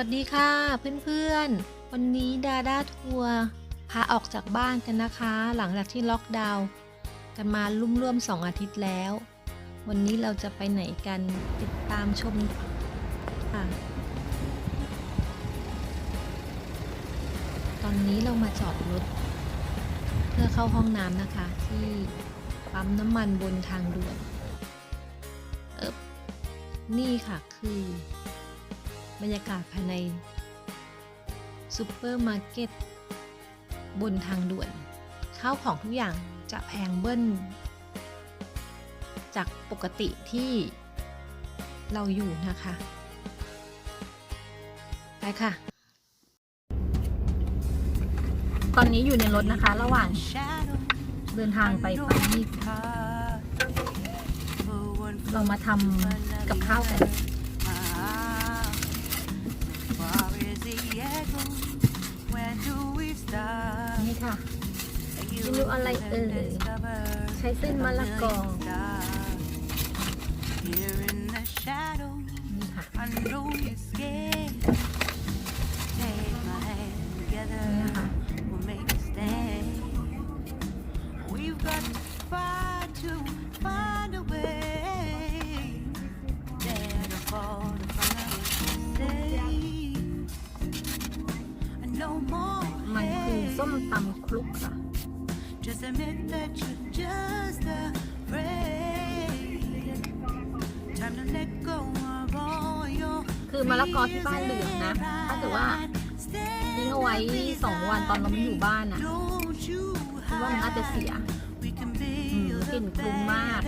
วัสดีค่ะเพื่อนๆ วันนี้ดาด้าทัวร์พาออกจากบ้านกันนะคะ หลังจากที่ล็อกดาวน์กันมารุ่มร่วมๆสองอาทิตย์แล้ว วันนี้เราจะไปไหนกันติดตามชมค่ะตอนนี้เรามาจอดรถเพื่อเข้าห้องน้ำนะคะ ที่ปั๊มน้ำมันบนทางด่วนเอบนี่ค่ะคือ บรรยากาศภายในซูเปอร์มาร์เก็ตบนทางด่วน ข้าวของทุกอย่างจะแพงเบิ้ล จากปกติที่เราอยู่นะคะ ไปค่ะ ตอนนี้อยู่ในรถนะคะ ระหว่างเดินทางไปปารีสเรามาทำกับข้าวกัน ค่ะเมนูอะไรเอ่ยใช้เส้นมะละกอนี่ค่ะ I know you're ส้มตำคลุกค่ะ Just admit that you're just afraid. Time to let go of all your คือมะละกอที่บ้านเหลืองนะ ถ้าเกิดว่าทิ้งเอาไว้สองวันตอนเราไม่อยู่บ้านอะคิดว่ามันน่าจะเสียอืมกลิ่นคลุ้งมาก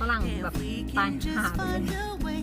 ฝรั่งแบบตายหาไปเลย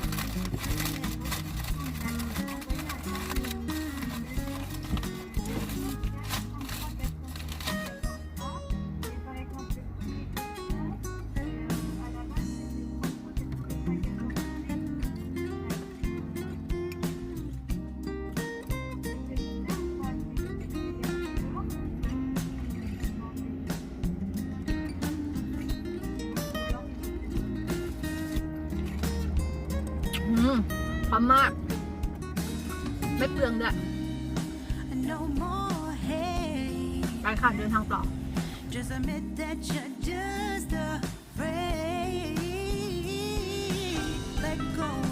มมาก ไม่เปลืองด้วย No hey. ไปค่ะเดินทางต่อ Just admit that you're just afraid. Let go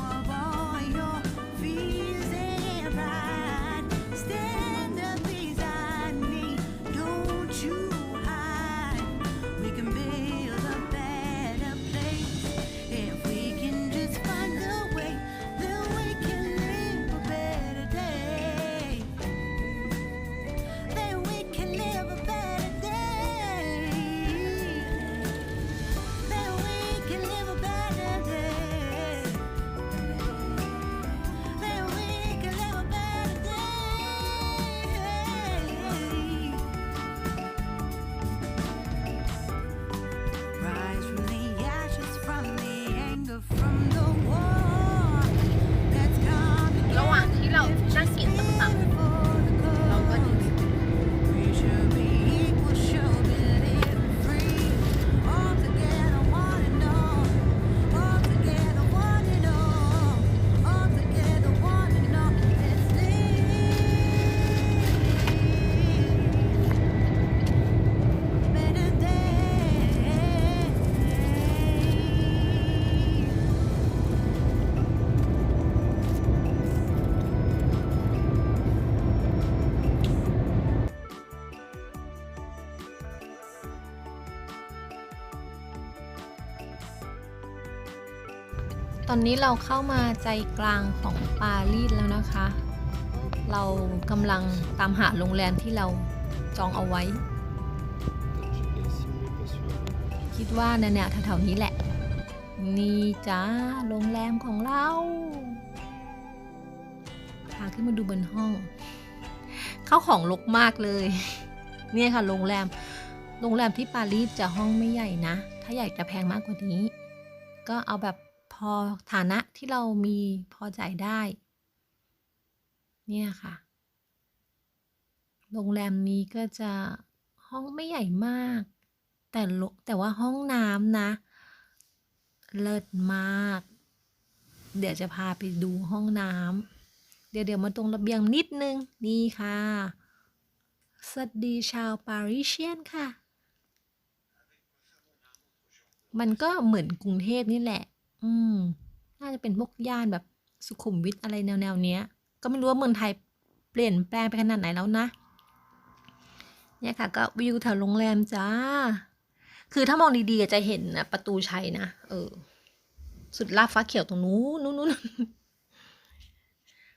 ตอนนี้เราเข้ามาใจกลางของปารีสแล้วนะคะ เรากำลังตามหาโรงแรมที่เราจองเอาไว้ คิดว่าเนี่ยแถวๆนี้แหละ นี่จ้าโรงแรมของเราพาขึ้นมาดูบนห้อง เข้าของลกมากเลย เนี่ยค่ะโรงแรม โรงแรมที่ปารีสจะห้องไม่ใหญ่นะ ถ้าอยากจะแพงมากกว่านี้ ก็เอาแบบ อฐานะที่เรามีพอจ่ายได้ เนี่ยค่ะ โรงแรมนี้ก็จะห้องไม่ใหญ่มาก แต่โลแต่ว่าห้องน้ำนะ เลิศมาก เดี๋ยวจะพาไปดูห้องน้ำเดี๋ยวเดี๋ยวมาตรงระเบียงนิดนึง นี่ค่ะ สวัสดีชาวปารีเชียนค่ะมันก็เหมือนกรุงเทพนี่แหละ อืม น่าจะเป็นพวกย่านแบบสุขุมวิทอะไรแนวแนวๆเนี้ย ก็ไม่รู้ว่าเมืองไทยเปลี่ยนแปลงไปขนาดไหนแล้วนะ เนี่ยค่ะ ก็วิวแถวโรงแรมจ้า คือถ้ามองดีๆจะเห็นนะประตูชัยนะ เออ สุดลาฟ้าเขียวตรงนู้นนู้น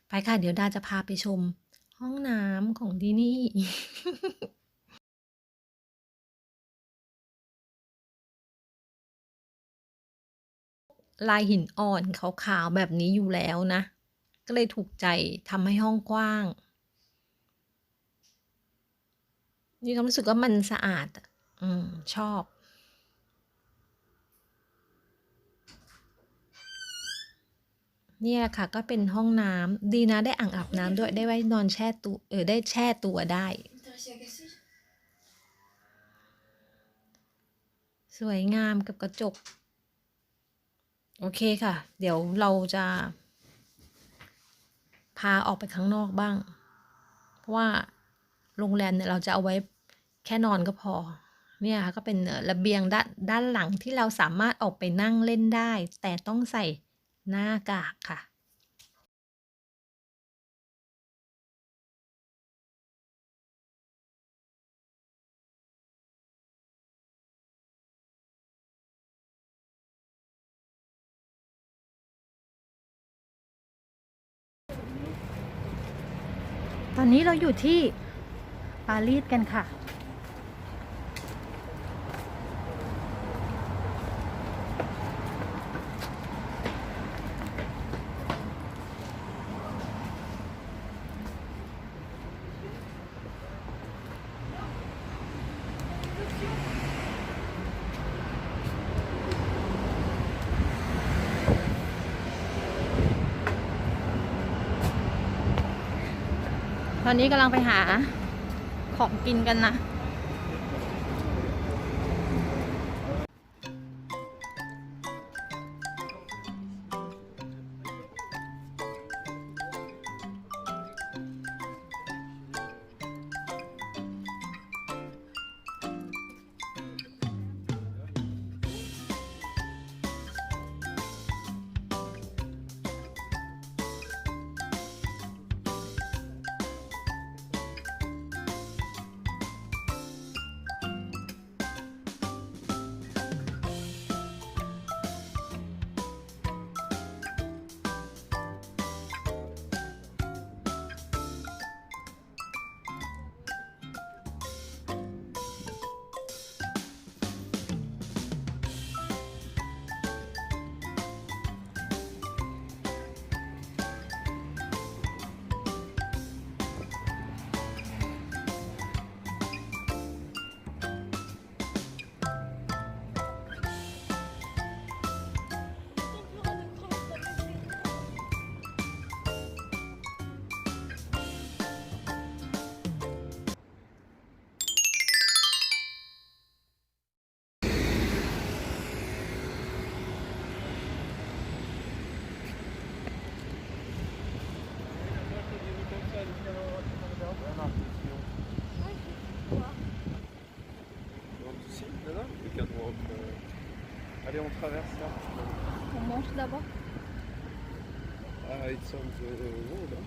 ไปค่ะ เดี๋ยวดาจะพาไปชม ห้องน้ำของที่นี่ ลายหินอ่อนขาวๆแบบนี้อยู่แล้วนะ ก็เลยถูกใจทำให้ห้องกว้าง นี่ก็รู้สึกว่ามันสะอาดอะอืมชอบเนี่ยค่ะก็เป็นห้องน้ำดีนะได้อ่างอาบน้ำด้วยได้ไว้นอนแช่ตัวเออได้แช่ตัวได้ สวยงามกับกระจก โอเคค่ะ เดี๋ยวเราจะ พาออกไปข้างนอกบ้าง เพราะว่าโรงแรมเนี่ยเราจะเอาไว้แค่นอนก็พอ เนี่ยค่ะก็เป็นระเบียงด้านด้านหลังที่เราสามารถออกไปนั่งเล่นได้ แต่ต้องใส่หน้ากากค่ะ อนนี้เราอยู่ที่ปารีสกันค่ะ อนนี้กำลังไปหาของกินกันนะ сам ну, да.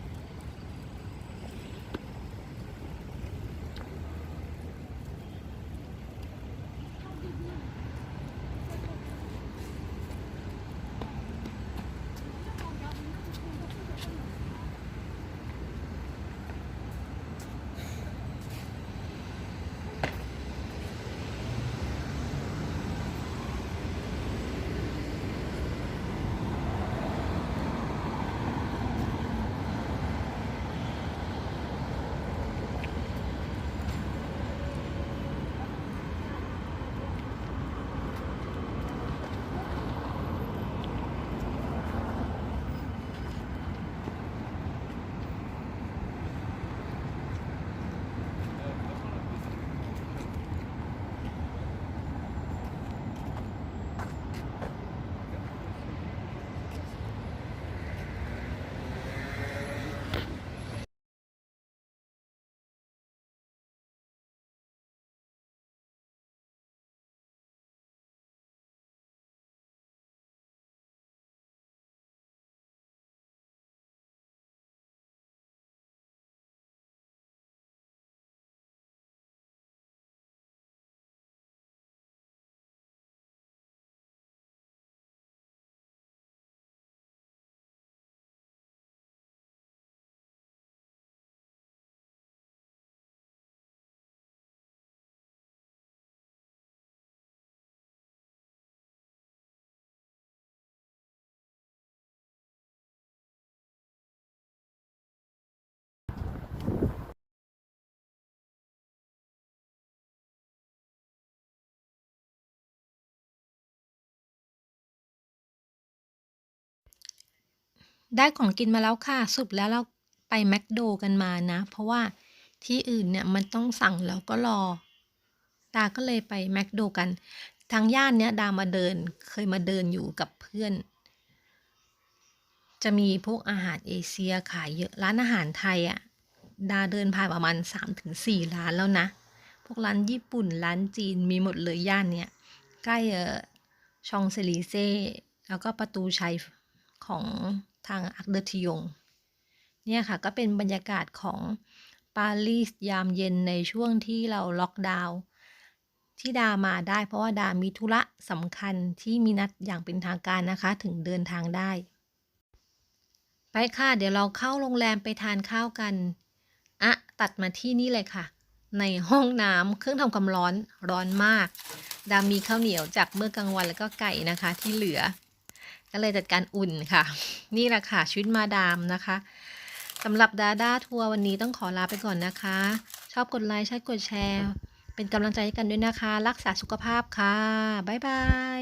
ได้ของกินมาแล้วค่ะสรุปแล้วเราไปแมคโดกันมานะ เพราะว่าที่อื่นเนี่ยมันต้องสั่งแล้วก็รอ ดาก็เลยไปแมคโดกัน ทางย่านเนี้ยดามาเดินเคยมาเดินอยู่กับเพื่อน จะมีพวกอาหารเอเชียขายเยอะร้านอาหารไทยอะ ดาเดินผ่านประมาณ3-4ร้านแล้วนะ พวกร้านญี่ปุ่นร้านจีนมีหมดเลยย่านเนี้ยใกล้เออชองเซลีเซ่แล้วก็ประตูชัยของ ทางอักเดอทิยงเนี่ยค่ะก็เป็นบรรยากาศของปารีสยามเย็นในช่วงที่เราล็อกดาวน์ที่ดามาได้เพราะว่าดามีธุระสำคัญที่มีนัดอย่างเป็นทางการนะคะถึงเดินทางได้ ไปค่ะ เดี๋ยวเราเข้าโรงแรมไปทานข้าวกันอะตัดมาที่นี่เลยค่ะ ในห้องน้ำเครื่องทำความร้อนร้อนมาก ดามีข้าวเหนียวจากเมื่อกลางวันแล้วก็ไก่นะคะที่เหลือ ก็เลยจัดการอุ่นค่ะ นี่แหละค่ะชีวิตมาดามนะคะสำหรับดาด้าทัวร์วันนี้ต้องขอลาไปก่อนนะคะ ชอบกดไลค์ใช่กดแชร์ เป็นกำลังใจให้กันด้วยนะคะ รักษาสุขภาพค่ะ บ๊ายบาย